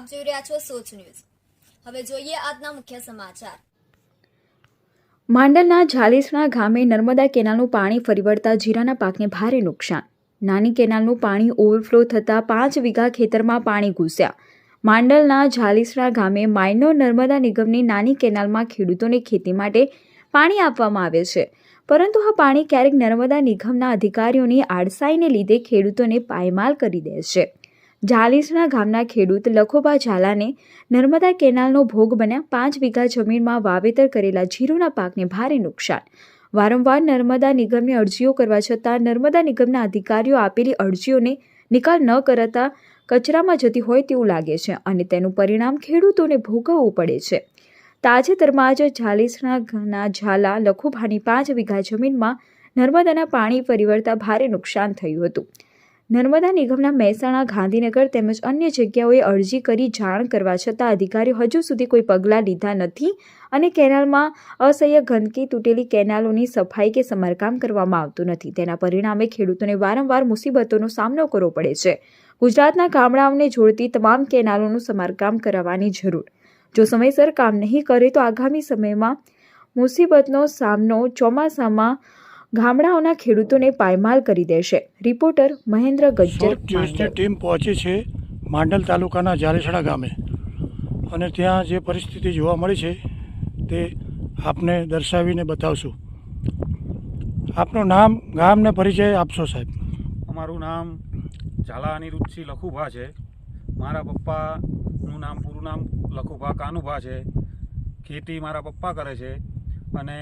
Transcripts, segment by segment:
આપ જોઈ રહ્યા છો સોચ ન્યૂઝ. હવે જોઈએ આજના મુખ્ય સમાચાર. માંડલના ઝાલીસણા ગામે નર્મદા કેનાલનું પાણી ફરી વળતા જીરાના પાકને ભારે નુકસાન. નાની કેનાલનું પાણી ઓવરફ્લો થતાં પાંચ વીઘા ખેતરમાં પાણી ઘૂસ્યા. માંડલના ઝાલીસણા ગામે માઇનો નર્મદા નિગમની નાની કેનાલમાં ખેડૂતોને ખેતી માટે પાણી આપવામાં આવે છે. પરંતુ આ પાણી ક્યારેક નર્મદા નિગમના અધિકારીઓની આડસાઈને લીધે ખેડૂતોને પાયમાલ કરી દે છે. ઝાલીસણા ગામના ખેડૂત લખોબા ઝાલાને નર્મદા કેનાલનો ભોગ બન્યા પાંચ વીઘા જમીનમાં વાવેતર કરેલા જીરુના પાકને ભારે નુકસાન. વારંવાર નર્મદા નિગમને અરજીઓ કરવા છતાં નર્મદા નિગમના અધિકારીઓ આપેલી અરજીઓને નિકાલ ન કરાતા કચરામાં જતી હોય તેવું લાગે છે અને તેનું પરિણામ ખેડૂતોને ભોગવવું પડે છે. તાજેતરમાં જ જાલીસણાના ઝાલા લખોભાની પાંચ વીઘા જમીનમાં નર્મદાના પાણી પરિવર્તા ભારે નુકસાન થયું હતું. નર્મદા નિગમના મહેસાણા ગાંધીનગર તેમજ અન્ય જગ્યાઓએ અરજી કરી જાણ કરવા છતાં અધિકારીઓ હજુ સુધી કોઈ પગલાં લીધા નથી અને કેનાલમાં અસહ્ય ગંદકી તૂટેલી કેનાલોની સફાઈ કે સમારકામ કરવામાં આવતું નથી. તેના પરિણામે ખેડૂતોને વારંવાર મુસીબતોનો સામનો કરવો પડે છે. ગુજરાતના ગામડાઓને જોડતી તમામ કેનાલોનું સમારકામ કરાવવાની જરૂર. જો સમયસર કામ નહીં કરે તો આગામી સમયમાં મુસીબતનો સામનો ચોમાસામાં ગામડાઓના ખેડૂતોને પાયમાલ કરી દેશે. રિપોર્ટર મહેન્દ્ર ગજ્જર સોળ ટીમ પહોંચી છે માંડલ તાલુકાના જાલેસડા ગામે. અને ત્યાં જે પરિસ્થિતિ જોવા મળી છે તે આપને દર્શાવીને બતાવશું. આપનું નામ ગામ ને પરિચય આપશો સાહેબ. અમારું નામ ઝાલા અનિરુદ્ધસિંહ લખુભા છે. મારા પપ્પાનું નામ પૂરું નામ લખુભા કાનુભા છે. ખેતી મારા પપ્પા કરે છે. અને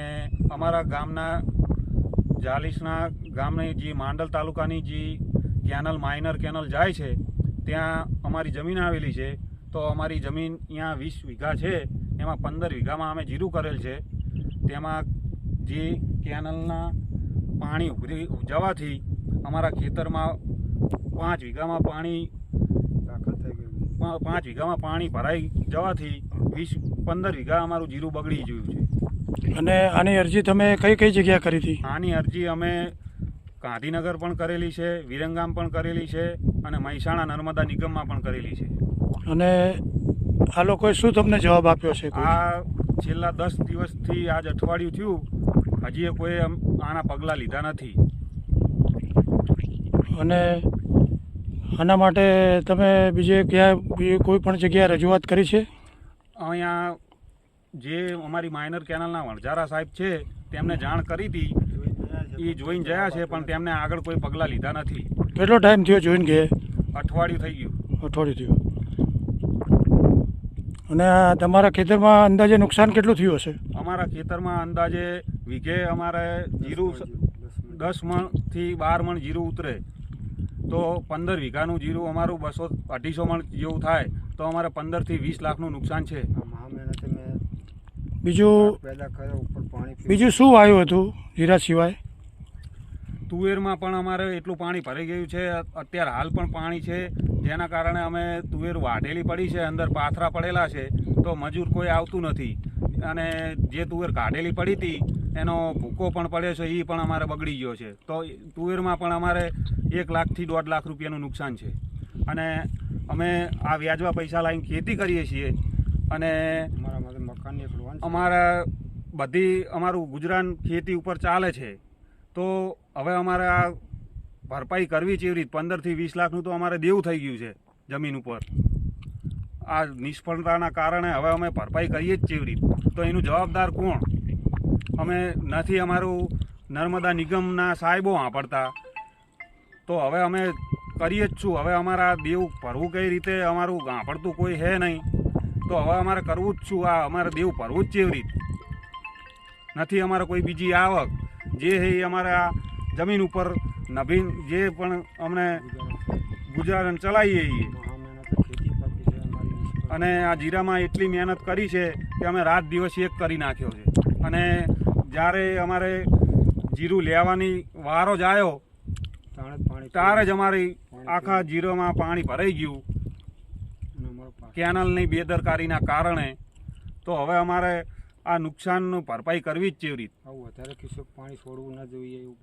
અમારા ગામના જાલીસના ગામની જે માંડલ તાલુકાની જે કેનલ માઇનર કેનલ જાય છે ત્યાં અમારી જમીન આવેલી છે. તો અમારી જમીન અહીંયા વીસ વીઘા છે. એમાં પંદર વીઘામાં અમે જીરું કરેલ છે. તેમાં જે કેનલના પાણી ઉભરી જવાથી અમારા ખેતરમાં પાંચ વીઘામાં પાણી પાંચ વીઘામાં પાણી ભરાઈ જવાથી વીસ પંદર વીઘા અમારું જીરું બગડી ગયું છે. અને આની અરજી તમે કઈ કઈ જગ્યા કરી હતી? આની અરજી અમે ગાંધીનગર પણ કરેલી છે વિરંગામ પણ કરેલી છે અને મહેસાણા નર્મદા નિગમમાં પણ કરેલી છે. અને આ લોકોએ શું તમને જવાબ આપ્યો છે? આ છેલ્લા દસ દિવસથી આજ અઠવાડિયું થયું હજી કોઈ આના પગલાં લીધા નથી. અને આના માટે તમે બીજે ક્યાં કોઈ પણ જગ્યાએ રજૂઆત કરી છે? અહીંયા જે અમારી માઇનર કેનલના વણઝારા સાહેબ છે તેમને જાણ કરી હતી. એ જોઈને ગયા છે પણ તેમને આગળ કોઈ પગલાં લીધા નથી. કેટલો ટાઈમ થયો જોઈને ગયે અઠવાડિયું થઈ ગયું. અઠવાડિયું થયું. અને તમારા ખેતરમાં અંદાજે નુકસાન કેટલું થયું હશે? અમારા ખેતરમાં અંદાજે વીઘે અમારે જીરું દસ મણથી બાર મણ જીરું ઉતરે. તો પંદર વીઘાનું જીરું અમારું બસો અઢીસો મણ જેવું થાય. તો અમારે પંદરથી વીસ લાખનું નુકસાન છે. બીજું બીજું શું આવ્યું હતું જીરા સિવાય? તુવેરમાં પણ અમારે એટલું પાણી ભરાઈ ગયું છે. અત્યારે હાલ પણ પાણી છે. જેના કારણે અમે તુવેર વાઢેલી પડી છે અંદર પાથરા પડેલા છે તો મજૂર કોઈ આવતું નથી. અને જે તુવેર કાઢેલી પડી હતી એનો ભૂકો પણ પડ્યો છે એ પણ અમારે બગડી ગયો છે. તો તુવેરમાં પણ અમારે એક લાખથી દોઢ લાખ રૂપિયાનું નુકસાન છે. અને અમે આ વ્યાજવા પૈસા લાવીને ખેતી કરીએ છીએ. અને અમારા બધી અમારું ગુજરાન ખેતી ઉપર ચાલે છે. તો હવે અમારે આ ભરપાઈ કરવી ચેવી રીત. પંદરથી વીસ લાખનું તો અમારે દેવું થઈ ગયું છે જમીન ઉપર. આ નિષ્ફળતાના કારણે હવે અમે ભરપાઈ કરીએ જ ચેવી રીત. તો એનું જવાબદાર કોણ? અમે નથી અમારું નર્મદા નિગમના સાહેબો વાપરતા. તો હવે અમે કરીએ જ છું. હવે અમારા દેવ ભરવું કઈ રીતે? અમારું ગાંભળતું કોઈ હે નહીં. તો હવે અમારે કરવું જ છું આ અમારે દેવું ભરવું જ જેવી રીત. નથી અમારે કોઈ બીજી આવક. જે છે એ અમારે આ જમીન ઉપર નભીન જે પણ અમને ગુજરાન ચલાવીએ છીએ અને આ જીરામાં એટલી મહેનત કરી છે કે અમે રાત દિવસ એક કરી નાખ્યો છે. અને જ્યારે અમારે જીરું લેવાની વારો જ આવ્યો ત્યારે જ અમારી આખા જીરોમાં પાણી ભરાઈ ગયું. કેનલની બેદરકારીના કારણે તો હવે અમારે આ નુકસાનનું ભરપાઈ કરવી જ છે રીત. આવું વધારે પાણી છોડવું ના જોઈએ એવું.